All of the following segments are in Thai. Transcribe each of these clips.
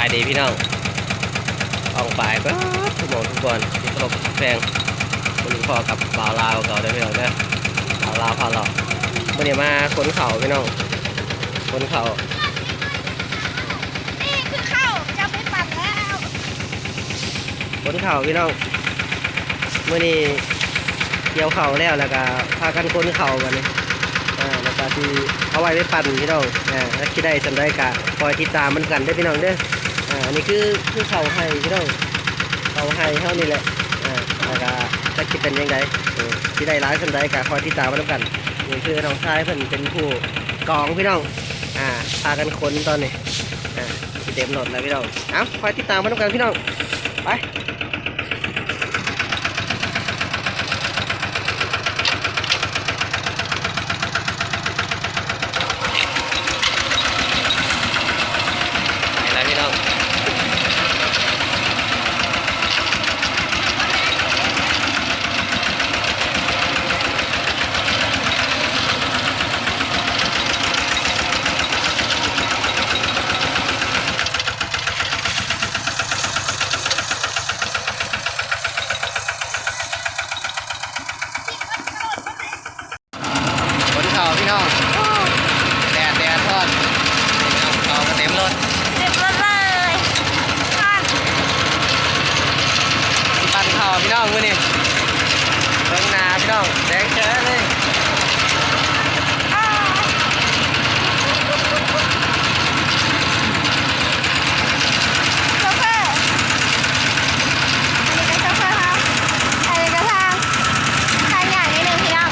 ายดีพี่น้องออกไปก็ทุกโมงทุกวันที่ตลบแพงวันนี้พอกับบ่าวลาวเก่าได้พี่น้องเด้อบ่าวลาวพาเราวันนี้มาขนเข่าพี่น้องขนเข่านี่คือข้าวจะไปปั่นแล้วขนเข่าพี่น้องเมื่อนี้เกี่ยวเข่าแล้วแล้วก็พากันขนเข่ากันนี่อ่าแล้วก็ที่เอาไว้ไปปั่นพี่น้องอ่าแล้วคิดได้จำได้กะคอยติดตามมันกันได้อพี่น้องเด้อ อ่าอันนี้คือคือเข่าให้พี่น้องเขาให้เท่านี้แหละอ่าแล้วก็จะคิดเป็นยังไงที่ได้ร้ายสนใจกับคอยที่ตามมาแล้วกันนี่คือน้องชายเพิ่นเป็นผู้กองพี่น้องอ่าพากันค้นตอนนี้อ่าเต็มหลดแล้วพี่น้องเอ้าคอยติดตามมาแล้วกันพี่น้องไปแล้วพี่น้อง ขนเข่าพี่น้ องแดดแดดทอดเข่าก็เต็มรถเรียบร้อยเลยปั่นปั่นเข่าพี่น้องมื้อนี้เบิ่งหน้าพี่น้องแดงเจ้อเลย อ้าวโชเฟอร์อันนี้ก็โชเฟอร์ครับอันนี้ก็ทางทางอย่างนี้หนึ่งพี่น้อง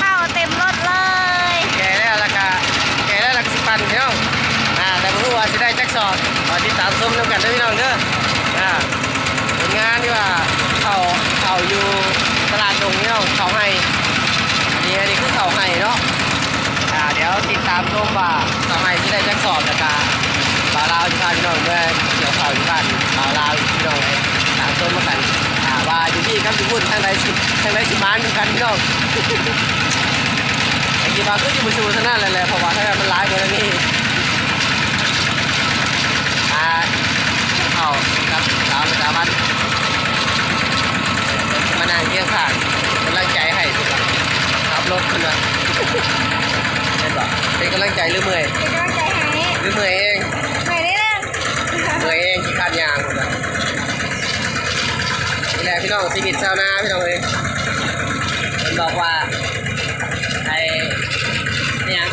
ข้าวเต็มรถเลย แก่แล้วแล้วก็แก่แล้วแล้วก็สิปั่นพี่น้องอ่าแต่บ่รู้ว่าสิได้จักสอบ ขอติดตามชมน้ำกันเด้อพี่น้องเด้ออ่าผลงานที่ว่าเขาเขาอยู่ตลาดดงพี่น้องเขาให้อันนี้อันนี้คือเขาให้เนาะอ่าเดี๋ยวติดตามชมว่าเขาให้สิได้จักสอบแล้วก็บ่าวลาวสิพาพี่น้องเมื่อเกี่ยวข้าวอยู่บ้านบ่าวลาวพี่น้องเลยตามชมมากันอ่าว่าอยู่ที่ครับอยู่พุ่นทางใดสิทางใดสิมานกันพี่น้องไอ้กีบาก็อยู่มาชูเท่านั้นแหละเพราะว่าถ้ามันร้ายกว่านี้อ่ เอาครับสาวสามัญมานั่งเคียงข้างกำลังใจให้ถูกไหมขับรถคนละเป็นบ่เป็นกำลังใจหรือเมื่อยเป็นกำลังใจให้หรือเมื่อยเองไปได้เลยเมื่อยเองขี้ขาดยางหมดละนี่แหละพี่น้องชีวิตชาวนาพี่น้องเอ้ยมันบอกว่าไอ้เนี่ย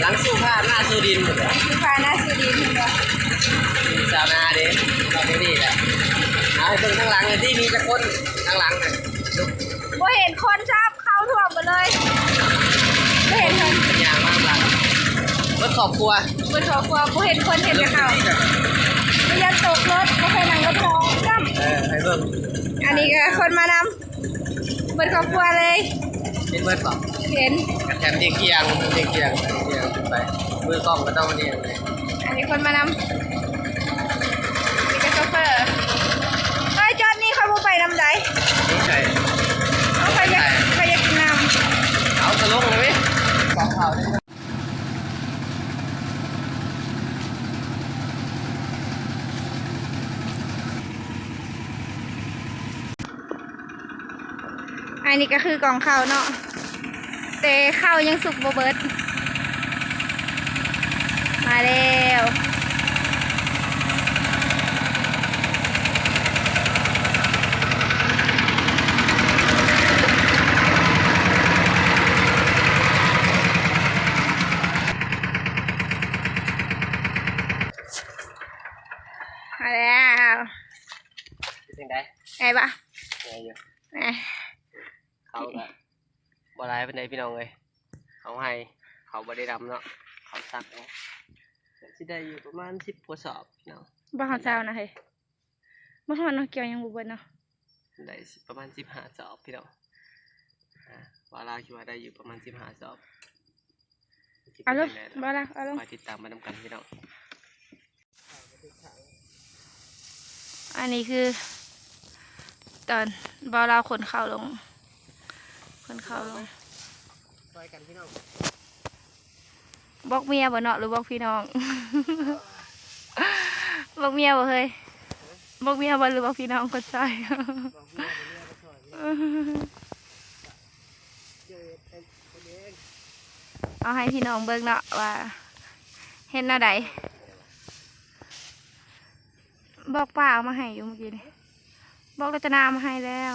หลังสู้ผ้าหน้าสู้ดินหมดเลยคือฟ้าหน้าสีดีที เดียวชาวนาดิเราไม่ดีแหละเอาให้เบิ่งข้างหลังเลยที่มีจะคนข้างหลังน่ะลุกบ่เห็นคนชอบเข้าท่วมหมดเลยบ่เห็นคนเป็นยางมากเลยรถครอบครัวบนหัวกลัวบ่เห็นคนเห็นแต่เขาไม่ยันตกรถบ่เคยนั่งรถทองจ้เออให้เบิ่งำอันนี้ก็คนมานำบนครอบครัวเลย เป็นเบิร์ดก่อนเห็นแถมเด็กเกียงเด็กเกียงเกียงขึ้นไปมือกล้องก็ต้องเนี่ยเลยอันนี้คนมานำ นี่ก็โชเฟอร์เฮ้ยจอดนี่เขาบ่ไปนำใดนี่ใช่เขาไปอยากไปอยากกินน้เอาตะลงเลยไหมกองข่าวด้วยำอันนี้ก็คือกล่องข้าวเนาะแต่ข้าวยังสุกบ่เบิดมาแล้วมาแล้ว เป็นไงไงปะไงอยู่ไงเขาก็บ่ร้ายเป็นไงพี่น้องเลยเขาให้เขาบ่ได้ดำเนาะเขาซักเอาที่ได้อยู่ประมาณสิบกว่าสอบพี่น้องบ้าเขาเจ้านะเฮ้ยบ้าเขาเนาะเกี่ยวยังบุบเนาะได้ประมาณสิบห้าสอบพี่น้องอ่าวาลาคิดว่าได้อยู่ประมาณสิบห้าสอบเอาลูกคิดเป็นบ้าไงละเอาลูกคอยติดตามมานำกันพี่น้องอันนี้คือ ตอนบ้าเราขนข้าวลง ขนข้าวลงซอยกันพี่น้องบอกเมียบ่เนาะหรือบอกพี่น้อง บอกเมียบ่เฮ้ยบอกเมียบ่หรือบอกพี่น้องคนใส่เอาให้พี่น้องเบิ่งเนาะว่า เห็นหน้าใดบอกป้าเอามาให้อยู่เมื่อกี้นี่ บอกรัตนาเอามาให้แล้ว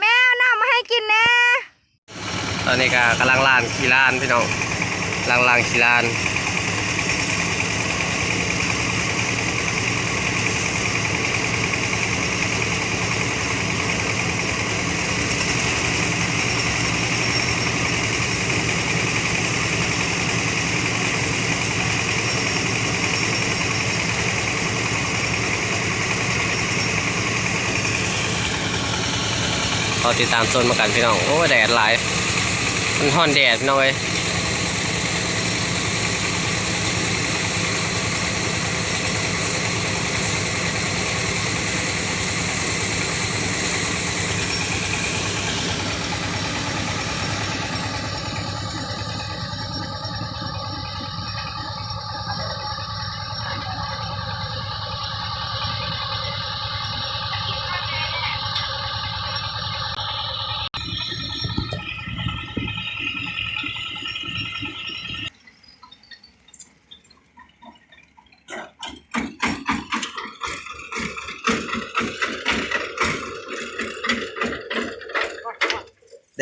แม่เอาน้ำมาให้กินแน่ตอนนี้ก็กำลังล่านขี่ล่านพี่น้องกำลังล่างขี่ล่าน ราติดตามโซนมากันพี่น้อง โอ้แดดหลายมันห่อนแดดพี่น้องเอ้ย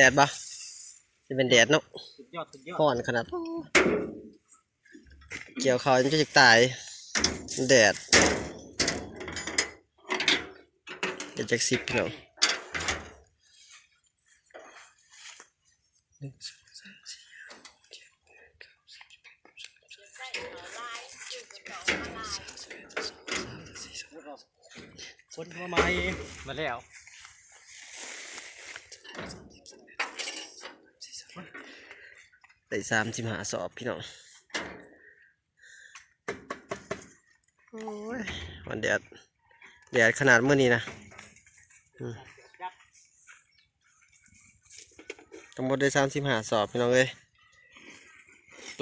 ดดปะจะเป็นแดดเนาะสุดยอดสุดยอดห่อนขนาด เกี่ยวเขาวจะจะตาย แดดเดี๋ยวจะสิบพี่น้องหนึ่งสองสามสี่ห้าหกเจ็ดแปดเก้าสิบสิบเอ็ดสิบสองสิบสามสิบสี่สิบห้าสิบหกสิบเจ็ดสิบแปดสิบเก้ายี่สิบคนมาใหม่มาแล้ว ได้สามสิบห้าสอบพี่น้องโอ้ยวันแดดแดดขนาดเมื่อนี้นะทั้งหมดได้สามสิบห้าสอบพี่น้องเอ้ย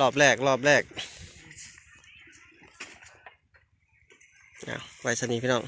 รอบแรก รอบแรกเอาไว้สนีพี่น้อง